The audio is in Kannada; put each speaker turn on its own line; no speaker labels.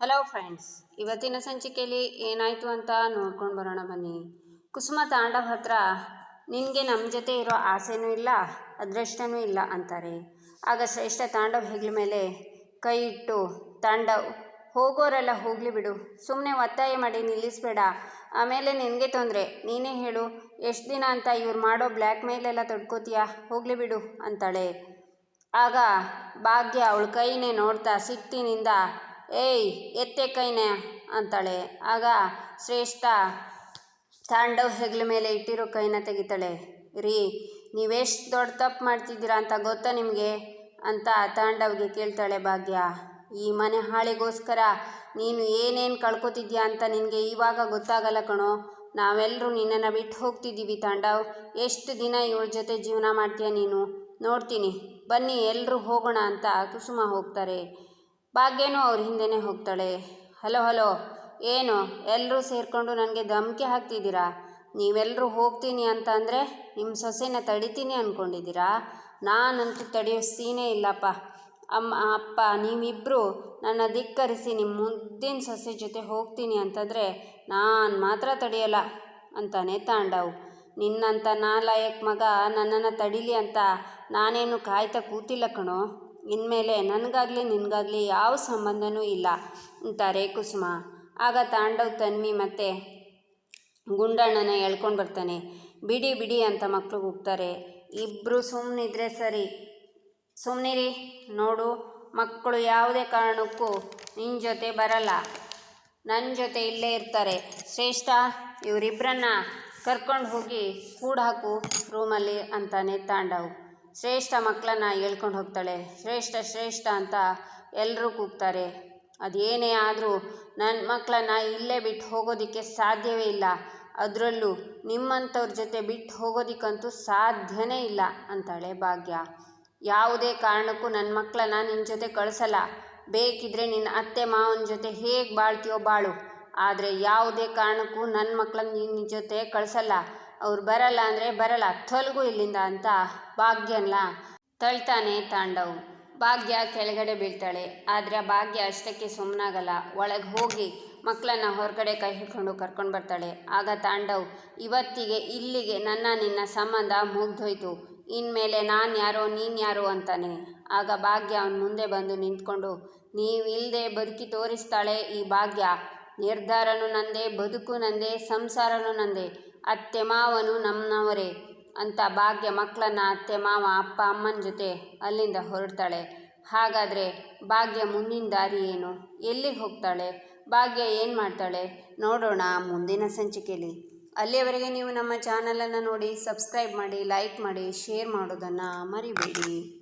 ಹಲೋ ಫ್ರೆಂಡ್ಸ್ ಇವತ್ತಿನ ಸಂಚಿಕೆಯಲ್ಲಿ ಏನಾಯಿತು ಅಂತ ನೋಡ್ಕೊಂಡು ಬರೋಣ ಬನ್ನಿ. ಕುಸುಮ ತಾಂಡವ್ ಹತ್ರ ನಿನಗೆ ನಮ್ಮ ಜೊತೆ ಇರೋ ಆಸೆನೂ ಇಲ್ಲ, ಅದೃಷ್ಟನೂ ಇಲ್ಲ ಅಂತಾರೆ. ಆಗ ಶ್ರೇಷ್ಠ ತಾಂಡವ್ ಹೆಗ್ಲ ಮೇಲೆ ಕೈ ಇಟ್ಟು, ತಾಂಡವ್, ಹೋಗೋರೆಲ್ಲ ಹೋಗಲಿ ಬಿಡು. ಸುಮ್ಮನೆ ಒತ್ತಾಯ ಮಾಡಿ ನಿಲ್ಲಿಸ್ಬೇಡ. ಆಮೇಲೆ ನಿನಗೆ ತೊಂದರೆ. ನೀನೇ ಹೇಳು, ಎಷ್ಟು ದಿನ ಅಂತ ಇವ್ರು ಮಾಡೋ ಬ್ಲ್ಯಾಕ್ ಮೇಲೆಲ್ಲ ತೊಡ್ಕೋತೀಯಾ? ಹೋಗಲಿ ಬಿಡು, ಅಂತಾಳೆ. ಆಗ ಭಾಗ್ಯ ಅವಳ ಕೈನೇ ನೋಡ್ತಾ ಸಿಟ್ಟಿನಿಂದ ಏಯ್, ಎತ್ತೆ ಕೈನೇ ಅಂತಾಳೆ. ಆಗ ಶ್ರೇಷ್ಠ ತಾಂಡವ್ ಹೆಗ್ಲ ಮೇಲೆ ಇಟ್ಟಿರೋ ಕೈನ ತೆಗಿತಾಳೆ. ರೀ, ನೀವೆಷ್ಟು ದೊಡ್ಡ ತಪ್ಪು ಮಾಡ್ತಿದ್ದೀರಾ ಅಂತ ಗೊತ್ತಾ ನಿಮಗೆ? ಅಂತ ತಾಂಡವ್ಗೆ ಕೇಳ್ತಾಳೆ ಭಾಗ್ಯ. ಈ ಮನೆ ಹಾಳಿಗೋಸ್ಕರ ನೀನು ಏನೇನು ಕಳ್ಕೊತಿದ್ಯಾ ಅಂತ ನಿನಗೆ ಇವಾಗ ಗೊತ್ತಾಗಲ್ಲ ಕಣೋ. ನಾವೆಲ್ಲರೂ ನಿನ್ನನ್ನು ಬಿಟ್ಟು ಹೋಗ್ತಿದ್ದೀವಿ ತಾಂಡವ್. ಎಷ್ಟು ದಿನ ಇವಳ ಜೊತೆ ಜೀವನ ಮಾಡ್ತೀಯ ನೀನು? ನೋಡ್ತೀನಿ. ಬನ್ನಿ ಎಲ್ಲರೂ ಹೋಗೋಣ ಅಂತ ಕುಸುಮ ಹೋಗ್ತಾರೆ. ಭಾಗ್ಯನೂ ಅವ್ರ ಹಿಂದೆನೇ ಹೋಗ್ತಾಳೆ. ಹಲೋ ಹಲೋ, ಏನು ಎಲ್ಲರೂ ಸೇರಿಕೊಂಡು ನನಗೆ ಧಮಕಿ ಹಾಕ್ತಿದ್ದೀರಾ? ನೀವೆಲ್ಲರೂ ಹೋಗ್ತೀನಿ ಅಂತ ಅಂದರೆ ನಿಮ್ಮ ಸೊಸೆನ ತಡಿತೀನಿ ಅಂದ್ಕೊಂಡಿದ್ದೀರಾ ನಾನಂತೂ ತಡೆಯೋ ಸೀನೇ ಇಲ್ಲಪ್ಪ. ಅಮ್ಮ, ಅಪ್ಪ ನೀವಿಬ್ಬರು ನನ್ನ ಧಿಕ್ಕರಿಸಿ ನಿಮ್ಮ ಮುದ್ದಿನ ಸೊಸೆ ಜೊತೆ ಹೋಗ್ತೀನಿ ಅಂತಂದರೆ ನಾನು ಮಾತ್ರ ತಡೆಯಲ್ಲ, ಅಂತಾನೆ ತಾಂಡವು. ನಿನ್ನಂಥ ನಾಲಾಯಕ್ ಮಗ ನನ್ನನ್ನು ತಡೀಲಿ ಅಂತ ನಾನೇನು ಕಾಯ್ತಾ ಕೂತಿಲ್ಲ ಕಣೋ. ಇನ್ಮೇಲೆ ನನಗಾಗಲಿ ನಿನಗಾಗಲಿ ಯಾವ ಸಂಬಂಧನೂ ಇಲ್ಲ, ಅಂತಾರೆ ಕುಸುಮ. ಆಗ ತಾಂಡವ್ ತನ್ವಿ ಮತ್ತು ಗುಂಡಣ್ಣನ ಎಳ್ಕೊಂಡು ಬರ್ತಾನೆ. ಬಿಡಿ ಬಿಡಿ ಅಂತ ಮಕ್ಕಳು ಹೋಗ್ತಾರೆ ಇಬ್ಬರು ಸುಮ್ಮನಿದ್ರೆ ಸರಿ. ಸುಮ್ಮನಿರಿ ನೋಡು ಮಕ್ಕಳು ಯಾವುದೇ ಕಾರಣಕ್ಕೂ ನಿನ್ನ ಜೊತೆ ಬರಲ್ಲ. ನನ್ನ ಜೊತೆ ಇಲ್ಲೇ ಇರ್ತಾರೆ. ಶ್ರೇಷ್ಠ ಇವರಿಬ್ಬರನ್ನ ಕರ್ಕೊಂಡು ಹೋಗಿ ಕೂಡ ಹಾಕು ರೂಮಲ್ಲಿ ಅಂತಾನೆ ತಾಂಡವ್. ಶ್ರೇಷ್ಠ ಮಕ್ಕಳನ್ನ ಹೇಳ್ಕೊಂಡು ಹೋಗ್ತಾಳೆ. ಶ್ರೇಷ್ಠ ಶ್ರೇಷ್ಠ ಅಂತ ಎಲ್ಲರೂ ಕೂಗ್ತಾರೆ. ಅದೇನೇ ಆದರೂ ನನ್ನ ಮಕ್ಕಳನ್ನ ಇಲ್ಲೇ ಬಿಟ್ಟು ಹೋಗೋದಕ್ಕೆ ಸಾಧ್ಯವೇ ಇಲ್ಲ. ಅದರಲ್ಲೂ ನಿಮ್ಮಂಥವ್ರ ಜೊತೆ ಬಿಟ್ಟು ಹೋಗೋದಕ್ಕಂತೂ ಸಾಧ್ಯನೇ ಇಲ್ಲ ಅಂತಾಳೆ ಭಾಗ್ಯ. ಯಾವುದೇ ಕಾರಣಕ್ಕೂ ನನ್ನ ಮಕ್ಕಳನ್ನ ನಿನ್ನ ಜೊತೆ ಕಳಿಸಲ್ಲ. ಬೇಕಿದ್ರೆ ನಿನ್ನ ಅತ್ತೆ ಮಾವನ ಜೊತೆ ಹೇಗೆ ಬಾಳ್ತೀಯೋ ಬಾಳು. ಆದರೆ ಯಾವುದೇ ಕಾರಣಕ್ಕೂ ನನ್ನ ಮಕ್ಕಳನ್ನ ನಿನ್ನ ಜೊತೆ ಕಳಿಸಲ್ಲ. ಅವ್ರು ಬರಲ್ಲ ಅಂದರೆ ಬರಲ್ಲ ತೊಲಗು ಇಲ್ಲಿಂದ ಅಂತ ಭಾಗ್ಯನ್ಲ ತಳ್ತಾನೆ ತಾಂಡವ್. ಭಾಗ್ಯ ಕೆಳಗಡೆ ಬೀಳ್ತಾಳೆ, ಆದರೆ ಭಾಗ್ಯ ಅಷ್ಟಕ್ಕೆ ಸುಮ್ಮನಾಗಲ್ಲ ಒಳಗೆ ಹೋಗಿ ಮಕ್ಕಳನ್ನ ಹೊರಗಡೆ ಕೈ ಹಿಡ್ಕೊಂಡು ಕರ್ಕೊಂಡು ಬರ್ತಾಳೆ. ಆಗ ತಾಂಡವ್, ಇವತ್ತಿಗೆ ಇಲ್ಲಿಗೆ ನನ್ನ ನಿನ್ನ ಸಂಬಂಧ ಮುಗ್ದೋಯ್ತು, ಇನ್ಮೇಲೆ ನಾನು ಯಾರೋ, ನೀನು ಯಾರೋ ಅಂತಾನೆ. ಆಗ ಭಾಗ್ಯ ಅವನ ಮುಂದೆ ಬಂದು ನಿಂತ್ಕೊಂಡು ನೀವು ಇಲ್ಲದೆ ಬದುಕಿ ತೋರಿಸ್ತಾಳೆ ಈ ಭಾಗ್ಯ. ನಿರ್ಧಾರನೂ ನಂದೇ, ಬದುಕು ನಂದೇ, ಸಂಸಾರನೂ ನಂದೇ. ಅತ್ತೆ ಮಾವನು ನಮ್ಮನವರೇ ಅಂತ ಭಾಗ್ಯ ಮಕ್ಕಳನ್ನ ಅತ್ತೆ ಮಾವ ಅಪ್ಪ ಅಮ್ಮನ ಜೊತೆ ಅಲ್ಲಿಂದ ಹೊರಡ್ತಾಳೆ. ಹಾಗಾದರೆ ಭಾಗ್ಯ ಮುಂದಿನ ದಾರಿ ಏನು? ಎಲ್ಲಿಗೆ ಹೋಗ್ತಾಳೆ? ಭಾಗ್ಯ ಏನು ಮಾಡ್ತಾಳೆ? ನೋಡೋಣ ಮುಂದಿನ ಸಂಚಿಕೆಯಲ್ಲಿ. ಅಲ್ಲಿಯವರೆಗೆ ನೀವು ನಮ್ಮ ಚಾನಲನ್ನು ನೋಡಿ ಸಬ್ಸ್ಕ್ರೈಬ್ ಮಾಡಿ ಲೈಕ್ ಮಾಡಿ ಶೇರ್ ಮಾಡೋದನ್ನು ಮರಿಬೇಡಿ.